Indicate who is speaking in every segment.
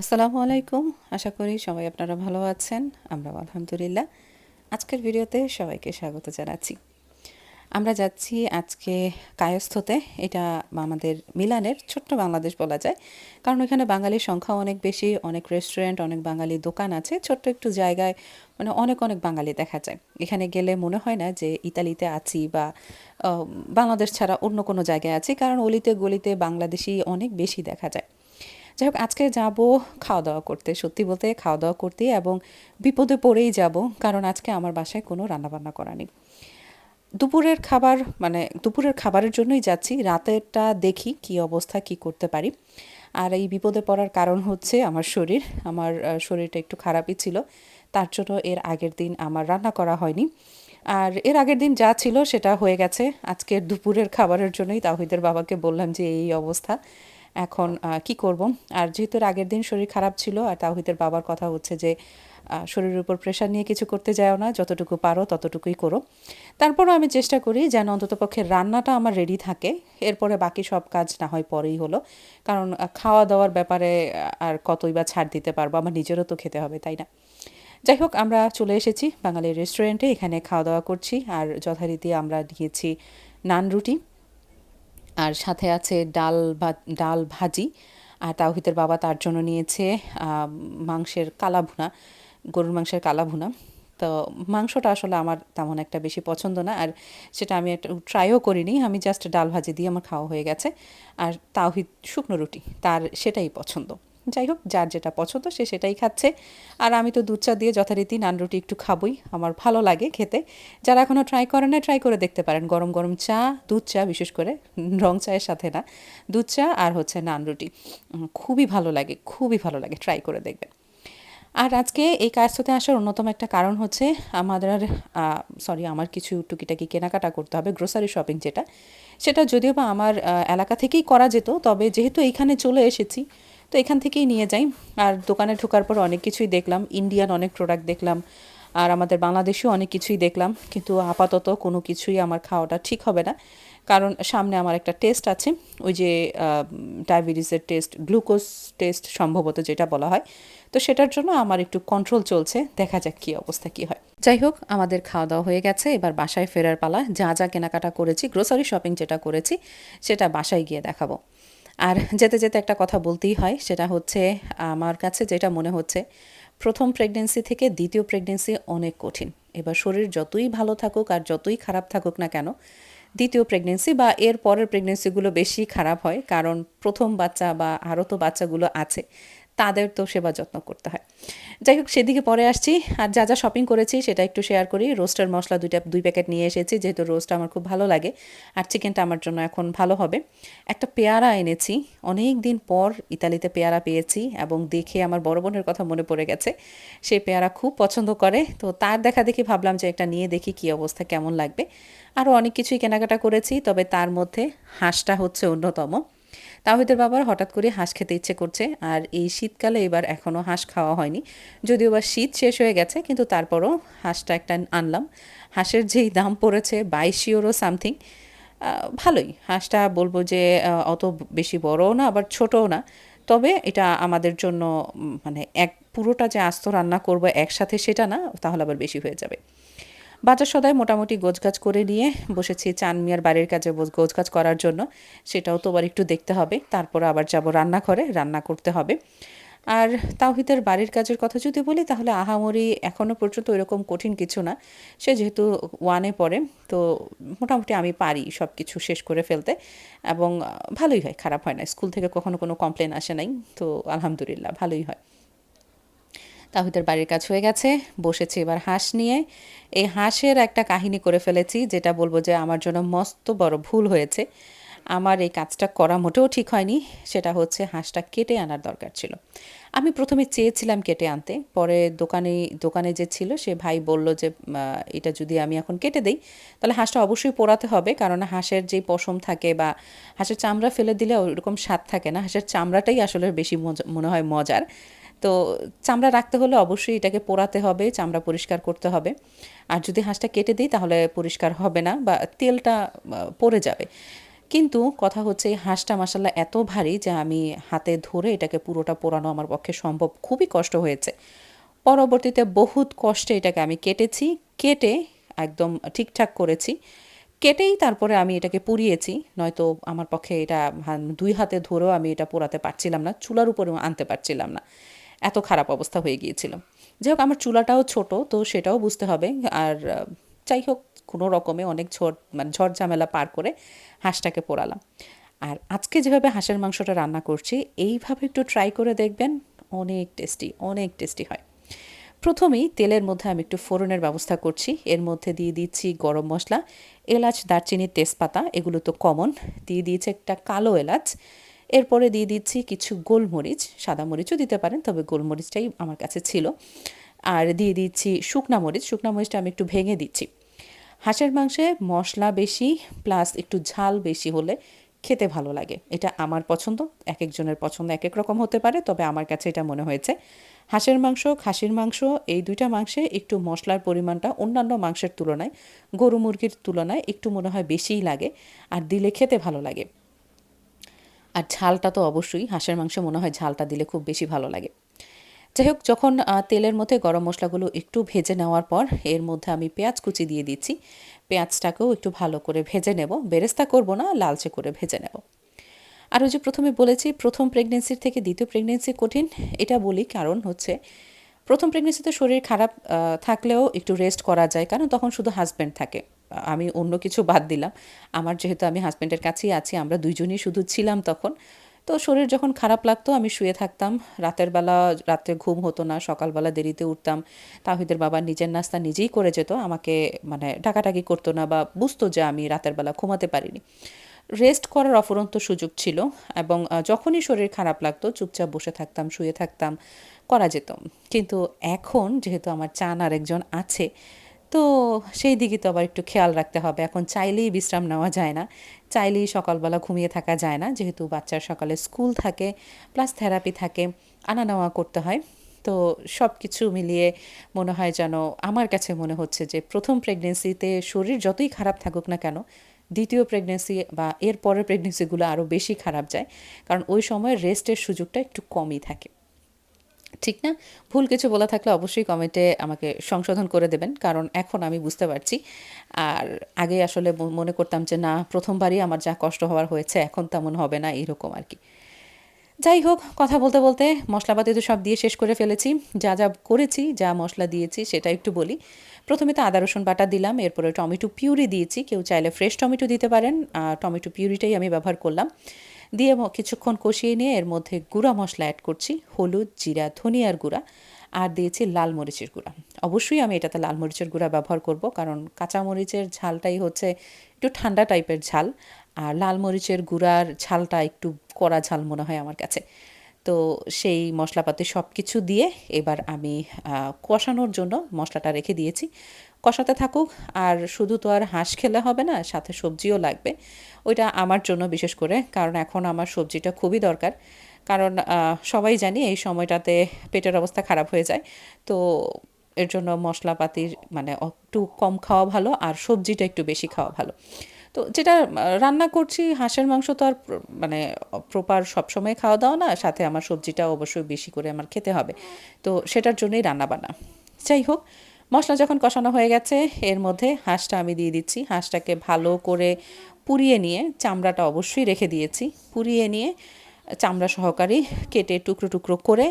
Speaker 1: আসসালামু আলাইকুম। আশা করি সবাই আপনারা ভালো আছেন। আমরা আলহামদুলিল্লাহ। আজকের ভিডিওতে সবাইকে স্বাগত জানাচ্ছি। আমরা যাচ্ছি আজকে কায়স্থতে। এটা আমাদের মিলানের ছোট্ট বাংলাদেশ বলা যায়। কারণ ওখানে বাঙালির সংখ্যা অনেক বেশি, অনেক রেস্টুরেন্ট অনেক বাঙালি দোকান আছে। ছোট্ট একটু জায়গায় মানে অনেক অনেক বাঙালি দেখা যায়। এখানে গেলে মনে হয় না যে ইতালিতে আছি বা বাংলাদেশ ছাড়া অন্য কোনো জায়গায় আছি। কারণ অলিতে গলিতে বাংলাদেশি অনেক বেশি দেখা যায়। যাই হোক, আজকে যাব খাওয়া দাওয়া করতে, সত্যি বলতে খাওয়া দাওয়া করতে এবং বিপদে পড়েই যাব, কারণ আজকে আমার বাসায় কোনো রান্নাবান্না করা নেই। দুপুরের খাবার মানে দুপুরের খাবারের জন্যই যাচ্ছি, রাতেরটা দেখি কি অবস্থা, কি করতে পারি। আর এই বিপদে পড়ার কারণ হচ্ছে আমার শরীর, আমার শরীরটা একটু খারাপই ছিল, তার জন্য এর আগের দিন আমার রান্না করা হয়নি। আর এর আগের দিন যা ছিল সেটা হয়ে গেছে, আজকের দুপুরের খাবারের জন্যই তাহিদের বাবাকে বললাম যে এই অবস্থা। এখন কি করব? আর যেহেতু আগের দিন শরীর খারাপ ছিল, আর তাহিদের বাবার কথা হচ্ছে যে শরীরের উপর প্রেশার নিয়ে কিছু করতে যাও না, যতটুকু পারো ততটুকুই করো। তারপরও আমি চেষ্টা করি যেন অন্ততপক্ষে রান্নাটা আমার রেডি থাকে, এরপরে বাকি সব কাজ না হয় পরেই হলো। কারণ খাওয়া দাওয়ার ব্যাপারে আর কতই বা ছাড় দিতে পারব, আমার নিজেরও তো খেতে হবে, তাই না? যাই হোক, আমরা চলে এসেছি বাঙালির রেস্টুরেন্টে এখানে খাওয়া দাওয়া করছি, আর যথারীতি আমরা নিয়েছি নান রুটি। আর সাথে আছে ডাল বা ডাল ভাজি। আর তাওহিতের বাবা তার জন্য নিয়েছে মাংসের কালা ভুনা গরুর মাংসের কালা ভুনা তো মাংসটা আসলে আমার তেমন একটা বেশি পছন্দ না, আর সেটা আমি একটা ট্রাইও করিনি। আমি জাস্ট ডাল ভাজি দিয়ে আমার খাওয়া হয়ে গেছে। আর তাওহিত শুকনো রুটি, তার সেটাই পছন্দ। যাই হোক, যার যেটা পছন্দ সে সেটাই খাচ্ছে। আর আমি তো দুধ চা দিয়ে যথারীতি নান রুটি একটু খাবই, আমার ভালো লাগে খেতে। যারা এখনও ট্রাই করে না ট্রাই করে দেখতে পারেন। গরম গরম চা, দুধ চা, বিশেষ করে রং চায়ের সাথে না, দুধ চা আর হচ্ছে নান রুটি। খুবই ভালো লাগে, খুবই ভালো লাগে ট্রাই করে দেখবেন। আর আজকে এই কাজটাতে আসার অন্যতম একটা কারণ হচ্ছে আমাদের সরি আমার কিছু টুকিটাকি কেনাকাটা করতে হবে গ্রোসারি শপিং যেটা। সেটা যদিও বা আমার এলাকা থেকেই করা যেত, তবে যেহেতু এইখানে চলে এসেছি তো এখান থেকেই নিয়ে যাই। আর দোকানে ঢোকার পর অনেক কিছুই দেখলাম। ইন্ডিয়ান অনেক প্রোডাক্ট দেখলাম। আর আমাদের বাংলাদেশেও অনেক কিছুই দেখলাম। কিন্তু আপাতত কোনো কিছুই আমার খাওয়াটা ঠিক হবে না। কারণ সামনে আমার একটা টেস্ট আছে। ওই যে ডায়াবেটিসের টেস্ট গ্লুকোজ টেস্ট সম্ভবত যেটা বলা হয়। তো সেটার জন্য আমার একটু কন্ট্রোল চলছে। দেখা যাক কী অবস্থা, কী হয়। যাই হোক, আমাদের খাওয়া দাওয়া হয়ে গেছে। এবার বাসায় ফেরার পালা। যা যা কেনাকাটা করেছি গ্রোসারি শপিং যেটা করেছি, সেটা বাসায় গিয়ে দেখাবো। আর যেতে যেতে একটা কথা বলতেই হয়, সেটা হচ্ছে আমার কাছে যেটা মনে হচ্ছে, প্রথম প্রেগনেন্সি থেকে দ্বিতীয় প্রেগনেন্সি অনেক কঠিন। এবার শরীর যতই ভালো থাকুক আর যতই খারাপ থাকুক না কেন, দ্বিতীয় প্রেগনেন্সি বা এর পরের প্রেগনেন্সিগুলো বেশি খারাপ হয়, কারণ প্রথম বাচ্চা বা আরও তো বাচ্চাগুলো আছে। তাদের তো সেবা যত্ন করতে হয়। যাই হোক, সেদিকে পরে আসছি। আর যা যা শপিং করেছি, সেটা একটু শেয়ার করি। রোস্টার মশলা দুইটা, দুই প্যাকেট নিয়ে এসেছি, যেহেতু রোস্ট আমার খুব ভালো লাগে। আর চিকেনটা আমার জন্য এখন ভালো হবে। একটা পেয়ারা এনেছি। অনেক দিন পর ইতালিতে পেয়ারা পেয়েছি এবং দেখে আমার বড় বোনের কথা মনে পড়ে গেছে। সে পেয়ারা খুব পছন্দ করে। তো তার দেখা দেখি ভাবলাম যে একটা নিয়ে দেখি কী অবস্থা, কেমন লাগবে। আরও অনেক কিছুই কেনাকাটা করেছি, তবে তার মধ্যে হাঁসটা হচ্ছে অন্যতম। তাহিদের বাবার হঠাৎ করে হাঁস খেতে ইচ্ছে করছে, আর এই শীতকালে এবার এখনও হাঁস খাওয়া হয়নি। যদিও বা শীত শেষ হয়ে গেছে, কিন্তু তারপরও হাঁসটা একটা আনলাম। হাঁসের যেই দাম পড়েছে বাইশ ইউরো সামথিং ভালোই। হাঁসটা বলব যে অত বেশি বড়ও না, আবার ছোটও না। তবে এটা আমাদের জন্য মানে এক পুরোটা যে আস্ত রান্না করব একসাথে সেটা না, তাহলে আবার বেশি হয়ে যাবে। বাজার সদায় মোটামুটি গোছগাছ করে নিয়ে বসেছি চানমিয়ার বাড়ির কাজে গোছগাছ করার জন্য। সেটাও তো আবার একটু দেখতে হবে। তারপর আবার যাব রান্নাঘরে, রান্না করতে হবে। আর তাওহিদের বাড়ির কাজের কথা যদি বলি, তাহলে আহামরি এখনও পর্যন্ত এরকম কঠিন কিছু না। সে যেহেতু ওয়ানে পড়ে, তো মোটামুটি আমি পারি সব কিছু শেষ করে ফেলতে। এবং ভালোই হয়, খারাপ হয় না। স্কুল থেকে কখনো কোনো কমপ্লেন আসে নাই, তো আলহামদুলিল্লাহ, ভালোই হয়। তাহিদের বাড়ির কাজ হয়ে গেছে। বসেছি এবার হাঁস নিয়ে। এই হাঁসের একটা কাহিনী করে ফেলেছি, যেটা বলব যে আমার জন্য মস্ত বড় ভুল হয়েছে। আমার এই কাজটা করা মোটেও ঠিক হয়নি, সেটা হচ্ছে হাঁসটা কেটে আনার দরকার ছিল। আমি প্রথমে চেয়েছিলাম কেটে আনতে, পরে দোকানে দোকানে যে ছিল, সে ভাই বলল যে এটা যদি আমি এখন কেটে দেই, তাহলে হাঁসটা অবশ্যই পোড়াতে হবে কারণ হাঁসের যে পশম থাকে বা হাঁসের চামড়া ফেলে দিলে ওরকম স্বাদ থাকে না। হাঁসের চামড়াটাই আসলে বেশি মজা, মনে হয় মজার। তো চামড়া রাখতে হলে অবশ্যই এটাকে পোড়াতে হবে, চামড়া পরিষ্কার করতে হবে। আর যদি হাঁসটা কেটে দিই তাহলে পরিষ্কার হবে না বা তেলটা পড়ে যাবে। কিন্তু কথা হচ্ছে এই হাঁসটা মাসাল্লা এত ভারী যে আমি হাতে ধরে এটাকে পুরোটা পোড়ানো আমার পক্ষে সম্ভব। খুবই কষ্ট হয়েছে। পরবর্তীতে বহুত কষ্টে এটাকে আমি কেটেছি, কেটে একদম ঠিকঠাক করেছি। কেটেই তারপরে আমি এটাকে পুড়িয়েছি, নয়তো আমার পক্ষে এটা দুই হাতে ধরেও আমি এটা পোড়াতে পারছিলাম না, চুলার উপরেও আনতে পারছিলাম না। এত খারাপ অবস্থা হয়ে গিয়েছিল। যাই হোক আমার চুলাটাও ছোট, তো সেটাও বুঝতে হবে। আর যাই হোক কোনো রকমে অনেক ঝড় মানে ঝড় ঝামেলা পার করে হাঁসটাকে পোড়ালাম। আর আজকে যেভাবে হাঁসের মাংসটা রান্না করছি, এইভাবে একটু ট্রাই করে দেখবেন, অনেক টেস্টি অনেক টেস্টি হয়। প্রথমেই তেলের মধ্যে আমি একটু ফোড়নের ব্যবস্থা করছি। এর মধ্যে দিয়ে দিচ্ছি গরম মশলা, এলাচ দারচিনি তেজপাতা, এগুলো তো কমন দিয়ে দিয়েছি একটা কালো এলাচ। এরপরে দিয়ে দিচ্ছি কিছু গোলমরিচ, সাদা মরিচও দিতে পারেন, তবে গোলমরিচটাই আমার কাছে ছিল। আর দিয়ে দিচ্ছি শুকনা মরিচ, শুকনা মরিচটা আমি একটু ভেঙে দিচ্ছি। হাঁসের মাংসে মশলা বেশি, প্লাস একটু ঝাল বেশি হলে খেতে ভালো লাগে। এটা আমার পছন্দ, এক একজনের পছন্দ এক এক রকম হতে পারে, তবে আমার কাছে এটা মনে হয়েছে। হাঁসের মাংস, খাসির মাংস, এই দুইটা মাংসে একটু মশলার পরিমাণটা অন্যান্য মাংসের তুলনায়, গরু মুরগির তুলনায় একটু মনে হয় বেশিই লাগে, আর দিলে খেতে ভালো লাগে। আর ঝালটা তো অবশ্যই, হাঁসের মাংস মনে হয় ঝালটা দিলে খুব বেশি ভালো লাগে। যাই হোক, যখন তেলের মধ্যে গরম মশলাগুলো একটু ভেজে নেওয়ার পর, এর মধ্যে আমি পেঁয়াজ কুচি দিয়ে দিচ্ছি। পেঁয়াজটাকেও একটু ভালো করে ভেজে নেব। বেরেস্তা করব না, লালচে করে ভেজে নেব। আর ওই যে প্রথমে বলেছি, প্রথম প্রেগনেন্সির থেকে দ্বিতীয় প্রেগনেন্সি কঠিন, এটা বলি কারণ হচ্ছে, প্রথম প্রেগনেন্সিতে শরীর খারাপ থাকলেও একটু রেস্ট করা যায়, কারণ তখন শুধু হাজব্যান্ড থাকে। আমি অন্য কিছু বাদ দিলাম। আমার যেহেতু আমি হাজব্যান্ডের কাছেই আছি, আমরা দুইজনই শুধু ছিলাম তখন। তো শরীর যখন খারাপ লাগতো, আমি শুয়ে থাকতাম। রাতের বেলা রাতে ঘুম হতো না, সকালবেলা দেরিতে উঠতাম। তাহিদের বাবা নিজের নাস্তা নিজেই করে যেত, আমাকে মানে ডাকাটাকি করতো না বা বুঝতো যে আমি রাতের বেলা ঘুমাতে পারিনি। রেস্ট করার অফুরন্ত সুযোগ ছিল এবং যখনই শরীর খারাপ লাগতো, চুপচাপ বসে থাকতাম, শুয়ে থাকতাম, করা যেত। কিন্তু এখন যেহেতু আমার চান আরেকজন আছে তো সেই দিকে তো আবার একটু খেয়াল রাখতে হবে। এখন চাইলেই বিশ্রাম নেওয়া যায় না, চাইলেই সকালবেলা ঘুমিয়ে থাকা যায় না। যেহেতু বাচ্চার সকালে স্কুল থাকে, প্লাস থেরাপি থাকে, আনা নেওয়া করতে হয়। তো সব কিছু মিলিয়ে মনে হয় যেন আমার কাছে মনে হচ্ছে যে প্রথম প্রেগনেন্সিতে শরীর যতই খারাপ থাকুক না কেন, দ্বিতীয় প্রেগনেন্সি বা এর পরের প্রেগনেন্সিগুলো আরও বেশি খারাপ যায়। কারণ ওই সময় রেস্টের সুযোগটা একটু কমই থাকে। ঠিক না? ভুল কিছু বলা থাকলে অবশ্যই কমেন্টে আমাকে সংশোধন করে দেবেন, কারণ এখন আমি বুঝতে পারছি। আর আগে আসলে মনে করতাম যে, না, প্রথমবারই আমার যা কষ্ট হওয়ার হয়েছে, এখন তেমন হবে না, এরকম আর কি। যাই হোক, কথা বলতে বলতে মশলাপাতি তো সব দিয়ে শেষ করে ফেলেছি। যা যা করেছি, যা মশলা দিয়েছি, সেটা একটু বলি। প্রথমে তো আদা, রসুন বাটা দিলাম, এরপরে টমেটো পিউরি দিয়েছি। কেউ চাইলে ফ্রেশ টমেটো দিতে পারেন টমেটো পিউরিটাই আমি ব্যবহার করলাম। দিয়ে কিছুক্ষণ কষিয়ে নিয়ে এর মধ্যে গুঁড়া মশলা অ্যাড করছি, হলুদ, জিরা, ধনিয়ার গুঁড়া, আর দিয়েছি লাল মরিচের গুঁড়া। অবশ্যই আমি এটাতে লাল মরিচের গুঁড়া ব্যবহার করব, কারণ কাঁচা মরিচের ঝালটাই হচ্ছে একটু ঠান্ডা টাইপের ঝাল, আর লাল মরিচের গুঁড়ার ঝালটা একটু কড়া ঝাল মনে হয় আমার কাছে। তো সেই মশলাপাতি সব কিছু দিয়ে এবার আমি কষানোর জন্য মশলাটা রেখে দিয়েছি। কষাতে থাকুক, আর শুধু তো আর হাঁস খেলে হবে না, সাথে সবজিও লাগবে। ওইটা আমার জন্য বিশেষ করে, কারণ এখন আমার সবজিটা খুবই দরকার। কারণ সবাই জানি এই সময়টাতে পেটের অবস্থা খারাপ হয়ে যায়। তো এর জন্য মশলাপাতির মানে একটু কম খাওয়া ভালো, আর সবজিটা একটু বেশি খাওয়া ভালো। তো যেটা রান্না করছি, হাঁসের মাংস তো আর মানে প্রপার সবসময় খাওয়া দাওয়া না, সাথে আমার সবজিটা অবশ্যই বেশি করে আমার খেতে হবে। তো সেটার জন্যই রান্না বান্না। যাই হোক, মশলা যখন কষানো হয়ে গেছে, এর মধ্যে হাঁসটা আমি দিয়ে দিচ্ছি। হাঁসটাকে ভালো করে পুড়িয়ে নিয়ে চামড়াটা অবশ্যই রেখে দিয়েছি। পুড়িয়ে নিয়ে চামড়া সহকারে কেটে টুকরো টুকরো করে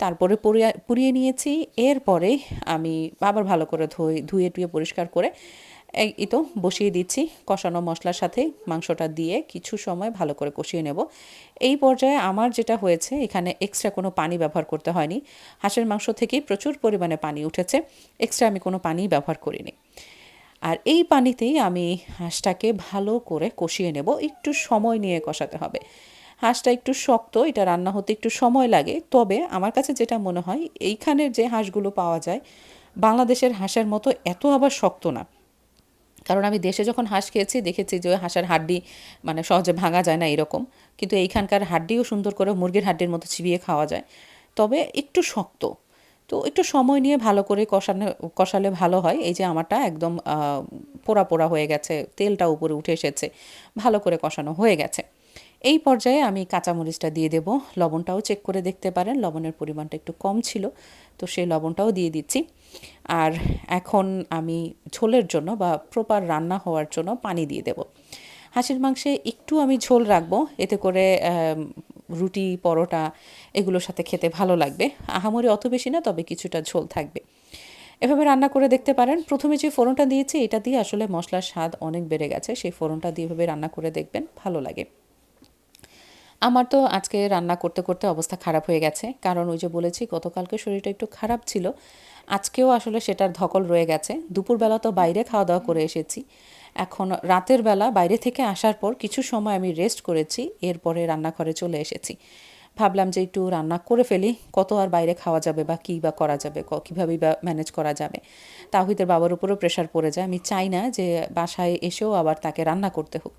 Speaker 1: তারপরে পুড়িয়ে পুড়িয়ে নিয়েছি। এরপরে আমি আবার ভালো করে ধুয়ে ধুয়ে টুয়ে পরিষ্কার করে এই তো বসিয়ে দিচ্ছি। কষানো মশলার সাথে মাংসটা দিয়ে কিছু সময় ভালো করে কষিয়ে নেব। এই পর্যায়ে আমার যেটা হয়েছে, এখানে এক্সট্রা কোনো পানি ব্যবহার করতে হয়নি। হাঁসের মাংস থেকেই প্রচুর পরিমাণে পানি উঠেছে। এক্সট্রা আমি কোনো পানি ব্যবহার করিনি। আর এই পানিতেই আমি হাঁসটাকে ভালো করে কষিয়ে নেব। একটু সময় নিয়ে কষাতে হবে। হাঁসটা একটু শক্ত, এটা রান্না হতে একটু সময় লাগে। তবে আমার কাছে যেটা মনে হয়, এইখানের যে হাঁসগুলো পাওয়া যায়, বাংলাদেশের হাঁসের মতো এত আবার শক্ত না। কারণ আমি দেশে যখন হাঁস খেয়েছি, দেখেছি যে হাঁসের হাড্ডি মানে সহজে ভাঙা যায় না এরকম। কিন্তু এইখানকার হাড্ডিও সুন্দর করে মুরগির হাড্ডির মতো চিবিয়ে খাওয়া যায়। তবে একটু শক্ত। তো একটু সময় নিয়ে ভালো করে কষানো, কষালে ভালো হয়। এই যে আমারটা একদম পোড়া পোড়া হয়ে গেছে, তেলটা উপরে উঠে এসেছে, ভালো করে কষানো হয়ে গেছে। এই পর্যায়ে আমি কাঁচামরিচটা দিয়ে দেব। লবণটাও চেক করে দেখতে পারেন। লবণের পরিমাণটা একটু কম ছিল। তো সেই লবণটাও দিয়ে দিচ্ছি। আর এখন আমি ঝোলের জন্য বা প্রপার রান্না হওয়ার জন্য পানি দিয়ে দেব। হাঁসের মাংসে একটু আমি ঝোল রাখব, এতে করে রুটি, পরোটা এগুলোর সাথে খেতে ভালো লাগবে। আহামরি অত বেশি না, তবে কিছুটা ঝোল থাকবে। এভাবে রান্না করে দেখতে পারেন। প্রথমে যে ফোড়নটা দিয়েছি, এটা দিয়ে আসলে মশলার স্বাদ অনেক বেড়ে গেছে। সেই ফোড়নটা দিয়ে এভাবে রান্না করে দেখবেন, ভালো লাগে। আমার তো আজকে রান্না করতে করতে অবস্থা খারাপ হয়ে গেছে। কারণ ওই যে বলেছি, গতকালকে শরীরটা একটু খারাপ ছিল। আজকেও আসলে সেটার ধকল রয়ে গেছে। দুপুরবেলা তো বাইরে খাওয়া দাওয়া করে এসেছি। এখন রাতের বেলা বাইরে থেকে আসার পর কিছু সময় আমি রেস্ট করেছি, এরপরে রান্নাঘরে চলে এসেছি। ভাবলাম যে একটু রান্না করে ফেলি, কত আর বাইরে খাওয়া যাবে বা কী বা করা যাবে কীভাবেই বা ম্যানেজ করা যাবে। তাহিদের বাবার উপরেও প্রেশার পড়ে যায়। আমি চাই না যে বাসায় এসেও আবার তাকে রান্না করতে হোক।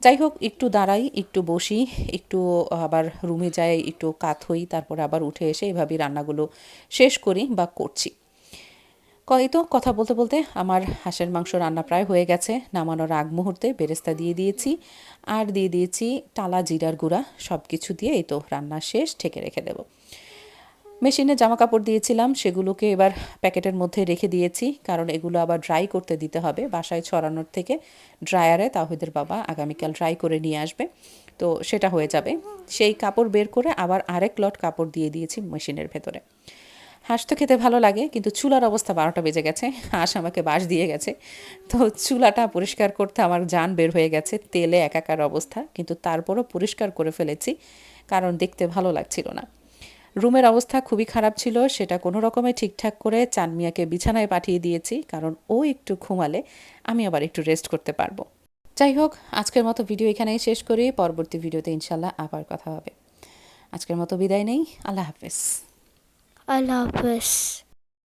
Speaker 1: যাই হোক একটু দাঁড়াই, একটু বসি, একটু আবার রুমে যাই, একটু কাত হই, তারপরে আবার উঠে এসে এভাবেই রান্নাগুলো শেষ করি বা করছি। ক- এই তো কথা বলতে বলতে আমার হাঁসের মাংস রান্না প্রায় হয়ে গেছে। নামানোর আগ মুহূর্তে বেরেস্তা দিয়ে দিয়েছি। আর দিয়ে দিয়েছি টালা, জিরার গুঁড়া সব কিছু দিয়ে এই তো রান্না শেষ ঠেকে রেখে দেবো। মেশিনে জামা কাপড় দিয়েছিলাম, সেগুলোকে এবার প্যাকেটের মধ্যে রেখে দিয়েছি, কারণ এগুলো আবার ড্রাই করতে দিতে হবে, বাসায় ছড়ানোর থেকে ড্রায়ারে তাহিদের বাবা আগামীকাল ড্রাই করে নিয়ে আসবে। তো সেটা হয়ে যাবে। সেই কাপড় বের করে আবার আরেক লট কাপড় দিয়ে দিয়েছি মেশিনের ভেতরে। হাঁস তো খেতে ভালো লাগে, কিন্তু চুলার অবস্থা বারোটা বেজে গেছে, হাঁস আমাকে বাস দিয়ে গেছে। তো চুলাটা পরিষ্কার করতে আমার জান বের হয়ে গেছে, তেলে একাকার অবস্থা, কিন্তু তারপরও পরিষ্কার করে ফেলেছি, কারণ দেখতে ভালো লাগছিল না। রুমের অবস্থা খুবই খারাপ ছিল, সেটা কোনো রকমে ঠিকঠাক করে চানমিয়াকে বিছানায় পাঠিয়ে দিয়েছি, কারণ ও একটু ঘুমালে আমি আবার একটু রেস্ট করতে পারব। যাই হোক, আজকের মতো ভিডিও এখানেই শেষ করি, পরবর্তী ভিডিওতে ইনশাল্লাহ আবার কথা হবে। আজকের মতো বিদায় নেই, আল্লাহ হাফেজ।
Speaker 2: আল্লাহ this.